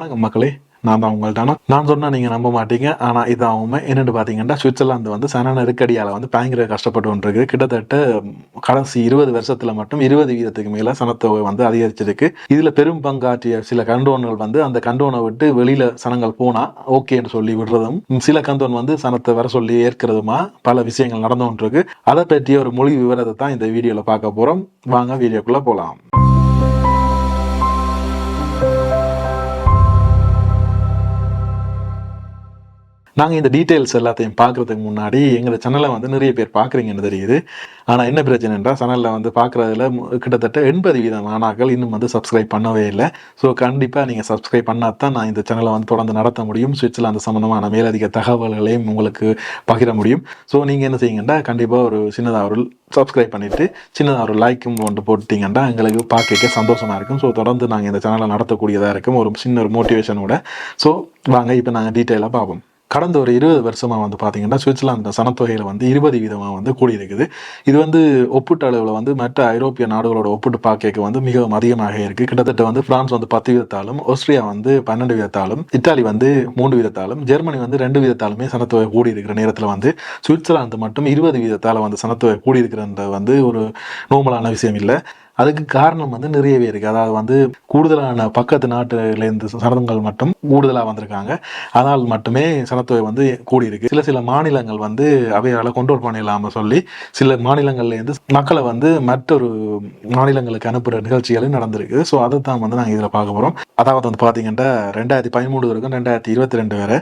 வணக்கம் மக்களே. நான் தான் உங்கள்ட்டான நான் சொன்னால் நீங்க நம்ப மாட்டீங்க. ஆனால் இது அவங்க என்னன்னு பார்த்தீங்கன்னா சுவிட்சர்லாந்து வந்து சன நெருக்கடியால் வந்து பயங்கர கஷ்டப்பட்டு கொண்டிருக்கு. கிட்டத்தட்ட கடைசி இருபது வருஷத்துல மட்டும் இருபது வீதத்துக்கு மேலே சனத்தொகை வந்து அதிகரிச்சிருக்கு. இதில் பெரும் பங்காற்றிய சில கண்டோன்கள் வந்து அந்த கண்டோனை விட்டு வெளியில் சனங்கள் போனால் ஓகேன்னு சொல்லி விடுறதும் சில கண்டோன் வந்து சனத்தை வர சொல்லி ஏற்கிறதுமா பல விஷயங்கள் நடந்து இருக்கு அதை பற்றிய ஒரு மொழி விவரத்தை தான் இந்த வீடியோவில் பார்க்க போகிறோம் வாங்க வீடியோக்குள்ளே போகலாம் நாங்கள் இந்த டீட்டெயில்ஸ் எல்லாத்தையும் பார்க்குறதுக்கு முன்னாடி எங்கள் சேனலை வந்து நிறைய பேர் பார்க்குறீங்கன்னு தெரியுது. ஆனால் என்ன பிரச்சனைன்றா சேனலில் வந்து பார்க்குறதுல கிட்டத்தட்ட எண்பது வீத மாணாக்கள் இன்னும் வந்து சப்ஸ்கிரைப் பண்ணவே இல்லை. ஸோ கண்டிப்பாக நீங்கள் சப்ஸ்கிரைப் பண்ணால் தான் நான் இந்த சேனலை வந்து தொடர்ந்து நடத்த முடியும். சுவிட்சர்லாந்து சம்மந்தமான மேலதிக தகவல்களையும் உங்களுக்கு பகிர முடியும். ஸோ நீங்கள் என்ன செய்யுங்கன்னா கண்டிப்பாக ஒரு சின்னதாக ஒரு சப்ஸ்கிரைப் பண்ணிவிட்டு சின்னதாக ஒரு லைக்கும் கொண்டு போட்டிங்கன்னா எங்களுக்கு பார்க்க சந்தோஷமாக இருக்கும். ஸோ தொடர்ந்து நாங்கள் இந்த சேனலை நடத்தக்கூடியதாக இருக்கும். ஒரு சின்ன ஒரு மோட்டிவேஷனோட ஸோ வாங்க இப்போ நாங்கள் டீட்டெயிலாக பார்ப்போம். கடந்த ஒரு இருபது வருஷமாக வந்து பார்த்தீங்கன்னா சுவிட்சர்லாந்து சனத்தொகையில் வந்து இருபது வீதமாக வந்து கூடியிருக்குது. இது வந்து ஒப்பீட்டு அளவில் வந்து மற்ற ஐரோப்பிய நாடுகளோட ஒப்பிட்டு பார்க்க வந்து மிகவும் அதிகமாக இருக்குது கிட்டத்தட்ட வந்து பிரான்ஸ் வந்து பத்து வீதத்தாலும் ஆஸ்திரியா வந்து பன்னெண்டு வீதத்தாலும் இத்தாலி வந்து மூன்று வீதத்தாலும் ஜெர்மனி வந்து ரெண்டு வீதத்தாலுமே சனத்தொகை கூடி இருக்கிற நேரத்தில் வந்து சுவிட்சர்லாந்து மட்டும் இருபது வீதத்தால் வந்து சனத்தொகை கூடி வந்து ஒரு நோமலான விஷயம் இல்லை. அதுக்கு காரணம் வந்து நிறையவே இருக்குது அதாவது வந்து கூடுதலான பக்கத்து நாட்டுலேருந்து சனதங்கள் மட்டும் கூடுதலாக வந்திருக்காங்க. அதனால் மட்டுமே சனத்தொகை வந்து கூடியிருக்கு. சில சில மாநிலங்கள் வந்து அவையால் கொண்டோல் பண்ணிடலாமல் சொல்லி சில மாநிலங்கள்லேருந்து மக்களை வந்து மற்றொரு மாநிலங்களுக்கு அனுப்புகிற நிகழ்ச்சிகளும் நடந்திருக்கு. ஸோ அதை தான் வந்து நாங்கள் இதில் பார்க்க போகிறோம் அதாவது வந்து பார்த்தீங்கன்னா ரெண்டாயிரத்தி பதிமூணு வரைக்கும் ரெண்டாயிரத்தி இருபத்தி ரெண்டு வரை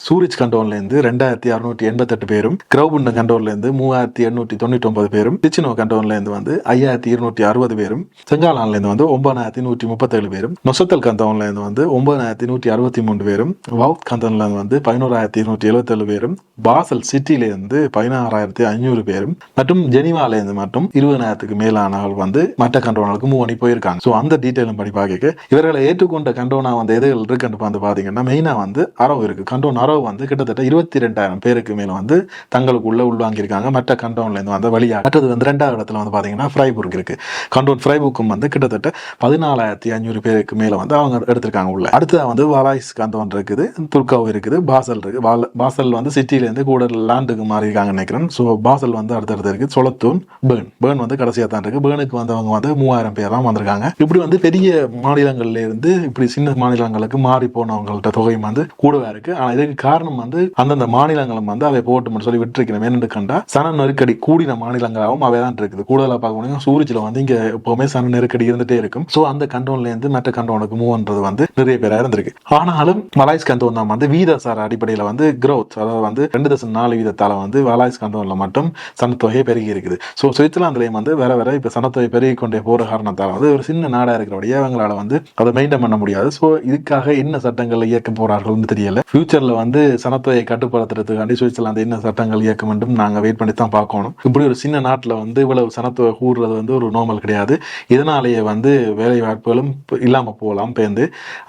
சூரிச் கண்டோன்லேருந்து ரெண்டாயிரத்தி அறுநூற்றி எண்பத்தெட்டு பேரும் கிரௌபுண்டம் கண்டோன்லேருந்து மூவாயிரத்தி எண்ணூற்றி தொண்ணூற்றி ஒன்பது பேரும் டிச்சினோ கண்டோன்லேருந்து வந்து ஐயாயிரத்தி இருநூற்றி அறுபது பேரும் செங்காலான்லேருந்து வந்து ஒன்பதாயிரத்தி நூற்றி முப்பத்தேழு பேரும் நொசத்தல் கண்டோன்லேருந்து வந்து ஒன்பதாயிரத்தி நூற்றி அறுபத்தி மூன்று பேரும் வவுத் கண்டோன்லேருந்து வந்து பதினோராயிரத்தி இருநூற்றி எழுபத்தேழு பேரும் பாசல் சிட்டிலேருந்து பதினாறாயிரத்தி ஐநூறு பேரும் மற்றும் ஜெனிவாலேருந்து மட்டும் இருபதாயிரத்துக்கு மேலானவர்கள் வந்து மற்ற கண்டோனாலுக்கு மூவ் பண்ணி போயிருக்காங்க. ஸோ அந்த டீட்டெயிலும் படி பார்க்க இவர்களை ஏற்றுக்கொண்ட கண்டோனா வந்து எதுகள் இருக்குன்னு வந்து பார்த்தீங்கன்னா மெயினாக வந்து அரவு இருக்குது கண்டோன் அரவு வந்து கிட்டத்தட்ட இருபத்தி ரெண்டாயிரம் பேருக்கு மேலே வந்து தங்களுக்குள்ள உள்வாங்கியிருக்காங்க. மற்ற கண்டோன்லேருந்து வந்த வழியாக மற்றது வந்து ரெண்டாவது இடத்துல வந்து பார்த்தீங்கன்னா ஃப்ரைபுர்க் இருக்குது கண்டோன் ஃப்ரைபுக்கும் வந்து கிட்டத்தட்ட பதினாலாயிரத்தி ஐநூறு பேருக்கு மேலே வந்து அவங்க எடுத்திருக்காங்க உள்ள. அடுத்ததாக வந்து வராய்ஸ் கண்டோன் இருக்குது துர்காவ் இருக்குது பாசல் இருக்குது பால- பாசல் வந்து சிட்டிலேருந்து கூட லேண்டுக்கு மாறி நினைக்கிறேன். ஸோ பாசல் வந்து அடுத்தடுத்து இருக்குது சொலத்தூன் பேர்ன் பேர்ன் வந்து கடைசியாக தான் இருக்குது பேர்னுக்கு வந்தவங்க வந்து மூவாயிரம் பேர் தான் வந்திருக்காங்க. இப்படி வந்து பெரிய மாநிலங்கள்லேருந்து இப்படி சின்ன மாநிலங்களுக்கு மாறி போனவங்கள்ட்ட தொகையும் வந்து கூடவே இருக்குது ஆனால் இதுக்கு காரணம் வந்து அந்தந்த மாநிலங்களும் வந்து அவை போட்டும்னு சொல்லி விட்டுருக்கணும் என்னன்னு கண்டா சன நெருக்கடி கூடின மாநிலங்களாகவும் அவை தான் இருக்குது. கூடுதலாக பார்க்க முடியும் சூரிச்சில் வந்து இங்க எப்பவுமே சன நெருக்கடி இருந்துட்டே இருக்கும். ஸோ அந்த கண்டோன்லேருந்து மற்ற கண்டோனுக்கு மூவ் பண்றது வந்து நிறைய பேராக இருந்திருக்கு. ஆனாலும் மலாய்ஸ் கண்டோன் தான் வந்து வீதசார அடிப்படையில் வந்து க்ரோத் அதாவது வந்து ரெண்டு தசம் நாலு வீதத்தால வந்து மலாய்ஸ் கண்டோனில் மட்டும் சனத்தொகை பெருகி இருக்குது. ஸோ சுவிட்சர்லாந்துலேயும் வந்து வேற வேற இப்போ சனத்தொகை பெருகி கொண்டே போகிற காரணத்தால் வந்து ஒரு சின்ன நாடாக இருக்கிறபடியே அவங்களால வந்து அதை மெயின்டைன் பண்ண முடியாது. ஸோ இதுக்காக என்ன சட்டங்கள் இயக்க போகிறார்கள்னு தெரியல. ஃபியூச்சரில் வந்து வந்து சனத்தொகையை கட்டுப்படுத்துறதுக்காண்டி சுவிட்சர்லாந்து என்ன சட்டங்கள் இயக்கம் என்றும் நாங்கள் வெயிட் பண்ணி தான் பார்க்கணும். இப்படி ஒரு சின்ன நாட்டில் வந்து இவ்வளவு சனத்தொகை கூடுறது வந்து ஒரு நோமல் கிடையாது. இதனாலேயே வந்து வேலை வாய்ப்புகளும் இல்லாமல் போகலாம் பேர்ந்து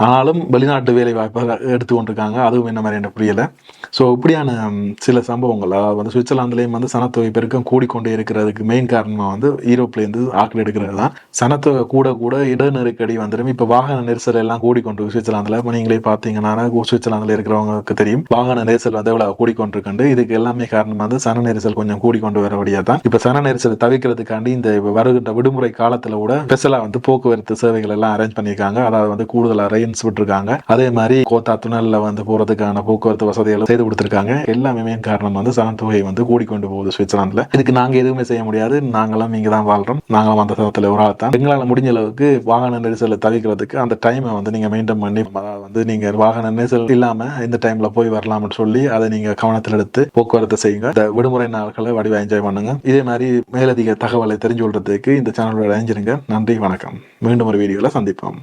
ஆனாலும் வெளிநாட்டு வேலை வாய்ப்புகள் எடுத்துக்கொண்டிருக்காங்க. அதுவும் என்ன மாதிரி எனக்கு புரியலை. ஸோ இப்படியான சில சம்பவங்களாக வந்து சுவிட்சர்லாந்துலேயும் வந்து சனத்தொகை பெருக்கம் கூடிக்கொண்டே இருக்கிறதுக்கு மெயின் காரணமாக வந்து ஈரோப்லேருந்து ஆக்கள் எடுக்கிறது தான். சனத்தொகை கூட கூட இட நெருக்கடி வந்துடும் இப்போ வாகன நெரிசல் எல்லாம் கூடிக்கொண்டு சுவிட்சர்லாந்தில். நீங்களே பார்த்தீங்கன்னா சுவிட்சர்லாந்தில் இருக்கிறவங்களுக்கு தெரியும். வாகன நெரிசல் வந்து எவ்வளோ கூடிக்கொண்டிருக்குண்டு இதுக்கு எல்லாமே காரணம் வந்து சன நெரிசல் கொஞ்சம் கூடிக்கொண்டு வரபடியாக தான் இப்போ சன நெரிசலை தவிர்க்கிறதுக்காண்டி இந்த வருகின்ற விடுமுறை காலத்தில் கூட ஸ்பெஷலாக வந்து போக்குவரத்து சேவைகள் எல்லாம் அரேஞ்ச் பண்ணியிருக்காங்க. அதாவது வந்து கூடுதலாக ரயின்ஸ் விட்டுருக்காங்க. அதே மாதிரி கோத்தா துணல்ல வந்து போறதுக்கான போக்குவரத்து வசதிகளை செய்து கொடுத்துருக்காங்க. எல்லாமே மெயின் காரணம் வந்து சனத்தொகை வந்து கூடிக்கொண்டு போகுது சுவிட்சர்லாந்துல. இதுக்கு நாங்க எதுவுமே செய்ய முடியாது. நாங்களும் இங்க தான் வாழ்றோம். நாங்களும் அந்த சதத்துல ஒரு ஆள் தான். எங்களால் முடிஞ்ச அளவுக்கு வாகன நெரிசலை தவிர்க்கிறதுக்கு அந்த டைமை வந்து நீங்க மெயின்டைன் பண்ணி வந்து நீங்க வாகன நெரிசல் இல்லாம இந்த டைம்ல போய் வரலாம்னு சொல்லி அதை நீங்க கவனத்தில் எடுத்து போக்குவரத்து செய்யுங்க. இந்த விடுமுறை நாட்களை வடிவ என்ஜாய் பண்ணுங்க. இதே மாதிரி மேலதிக தகவலை தெரிஞ்சு கொள்றதுக்கு இந்த சேனலோட இணைஞ்சிருங்க. நன்றி வணக்கம். மீண்டும் ஒரு வீடியோல சந்திப்போம்.